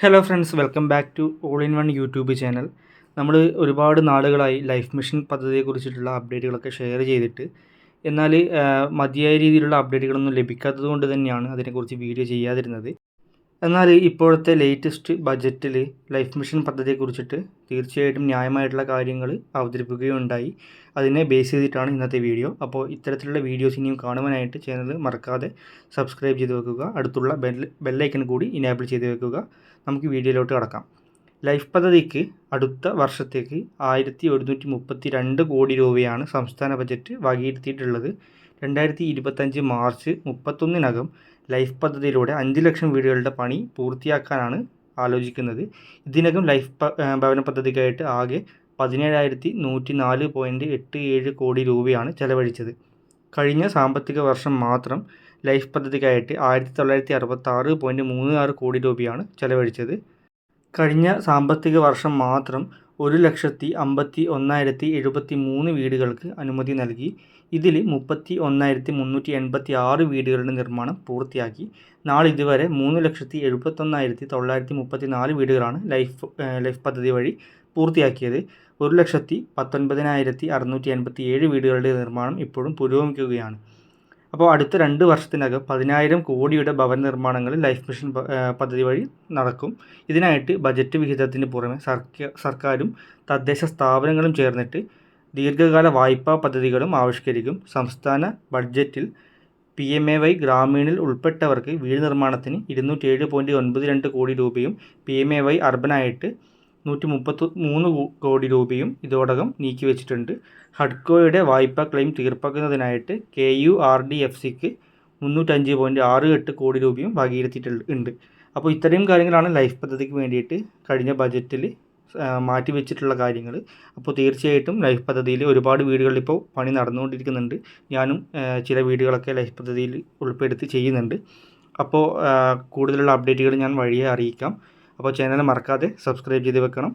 Hello friends welcome back to all in one YouTube channel നമ്മൾ ഒരുപാട് നാളുകളായി life mission പദ്ധതിയെക്കുറിച്ചിട്ടുള്ള അപ്ഡേറ്റുകളൊക്കെ ഷെയർ ചെയ്തിട്ട് എന്നാൽ മതിയായ രീതിയിലുള്ള അപ്ഡേറ്റുകളൊന്നും ലഭിക്കാത്തത് കൊണ്ട് തന്നെയാണ് അതിനെക്കുറിച്ച് വീഡിയോ ചെയ്യാതിരുന്നത്. എന്നാൽ ഇപ്പോഴത്തെ ലേറ്റസ്റ്റ് ബജറ്റിൽ ലൈഫ് മിഷൻ പദ്ധതിയെക്കുറിച്ചിട്ട് തീർച്ചയായിട്ടും ന്യായമായിട്ടുള്ള കാര്യങ്ങൾ അവതരിപ്പിക്കുകയുണ്ടായി. അതിനെ ബേസ് ചെയ്തിട്ടാണ് ഇന്നത്തെ വീഡിയോ അപ്പോൾ ഇത്തരത്തിലുള്ള വീഡിയോസ് ഇനിയും കാണുവാനായിട്ട് ചാനൽ മറക്കാതെ സബ്സ്ക്രൈബ് ചെയ്ത് വെക്കുക. അടുത്തുള്ള ബെൽ ബെല്ലൈക്കൺ കൂടി ഇനേബിൾ ചെയ്ത് വെക്കുക. നമുക്ക് വീഡിയോയിലോട്ട് കടക്കാം. ലൈഫ് പദ്ധതിക്ക് അടുത്ത വർഷത്തേക്ക് ആയിരത്തി ഒരുന്നൂറ്റി മുപ്പത്തി രണ്ട് കോടി രൂപയാണ് സംസ്ഥാന ബജറ്റ് വകയിരുത്തിയിട്ടുള്ളത്. രണ്ടായിരത്തി ഇരുപത്തഞ്ച് മാർച്ച് മുപ്പത്തൊന്നിനകം ലൈഫ് പദ്ധതിയിലൂടെ അഞ്ച് ലക്ഷം വീടുകളുടെ പണി പൂർത്തിയാക്കാനാണ് ആലോചിക്കുന്നത്. ഇതിനകം ലൈഫ് ഭവന പദ്ധതിക്കായിട്ട് ആകെ പതിനേഴായിരത്തി നൂറ്റി നാല് പോയിന്റ് എട്ട് ഏഴ് കോടി രൂപയാണ് ചെലവഴിച്ചത്. കഴിഞ്ഞ സാമ്പത്തിക വർഷം മാത്രം ലൈഫ് പദ്ധതിക്കായിട്ട് ആയിരത്തി തൊള്ളായിരത്തി അറുപത്തി ആറ് പോയിന്റ് മൂന്ന് ആറ് കോടി രൂപയാണ് ചെലവഴിച്ചത്. കഴിഞ്ഞ സാമ്പത്തിക വർഷം മാത്രം ഒരു ലക്ഷത്തി അമ്പത്തി ഒന്നായിരത്തി എഴുപത്തി മൂന്ന് വീടുകൾക്ക് അനുമതി നൽകി. ഇതിൽ മുപ്പത്തി ഒന്നായിരത്തി മുന്നൂറ്റി എൺപത്തി ആറ് വീടുകളുടെ നിർമ്മാണം പൂർത്തിയാക്കി. നാളിതുവരെ മൂന്ന് ലക്ഷത്തി എഴുപത്തൊന്നായിരത്തി തൊള്ളായിരത്തി മുപ്പത്തി നാല് വീടുകളാണ് ലൈഫ് ലൈഫ് പദ്ധതി വഴി പൂർത്തിയാക്കിയത്. ഒരു ലക്ഷത്തി പത്തൊൻപതിനായിരത്തി അറുന്നൂറ്റി എൺപത്തി ഏഴ് വീടുകളുടെ നിർമ്മാണം ഇപ്പോഴും പുരോഗമിക്കുകയാണ്. അപ്പോൾ അടുത്ത രണ്ട് വർഷത്തിനകം പതിനായിരം കോടിയുടെ ഭവന നിർമ്മാണങ്ങൾ ലൈഫ് മിഷൻ പദ്ധതി വഴി നടക്കും. ഇതിനായിട്ട് ബജറ്റ് വിഹിതത്തിന് പുറമെ സർക്കാരും തദ്ദേശ സ്ഥാപനങ്ങളും ചേർന്നിട്ട് ദീർഘകാല വായ്പാ പദ്ധതികളും ആവിഷ്കരിക്കും. സംസ്ഥാന ബഡ്ജറ്റിൽ പി എം എ വൈ ഗ്രാമീണിൽ ഉൾപ്പെട്ടവർക്ക് വീട് നിർമ്മാണത്തിന് ഇരുന്നൂറ്റി ഏഴ് പോയിന്റ് ഒൻപത് രണ്ട് കോടി രൂപയും പി എം എ വൈ അർബനായിട്ട് നൂറ്റി മുപ്പത്തി മൂന്ന് കോടി രൂപയും ഇതോടകം നീക്കിവെച്ചിട്ടുണ്ട്. ഹഡ്കോയുടെ വായ്പാ claim തീർപ്പാക്കുന്നതിനായിട്ട് K U R D F സിക്ക് മുന്നൂറ്റഞ്ച് പോയിന്റ് ആറ് എട്ട് കോടി രൂപയും വകയിരുത്തിയിട്ടുണ്ട്. അപ്പോൾ ഇത്രയും കാര്യങ്ങളാണ് ലൈഫ് പദ്ധതിക്ക് വേണ്ടിയിട്ട് കഴിഞ്ഞ ബജറ്റിൽ മാറ്റി വെച്ചിട്ടുള്ള കാര്യങ്ങൾ അപ്പോൾ തീർച്ചയായിട്ടും ലൈഫ് പദ്ധതിയിൽ ഒരുപാട് വീടുകളിൽ ഇപ്പോൾ പണി നടന്നുകൊണ്ടിരിക്കുന്നുണ്ട്. ഞാനും ചില വീടുകളൊക്കെ ലൈഫ് പദ്ധതിയിൽ ഉൾപ്പെടുത്തി ചെയ്യുന്നുണ്ട്. അപ്പോൾ കൂടുതലുള്ള അപ്ഡേറ്റുകൾ ഞാൻ വഴിയെ അറിയിക്കാം. അപ്പോൾ ചാനൽ മറക്കാതെ സബ്സ്ക്രൈബ് ചെയ്ത് വെക്കണം.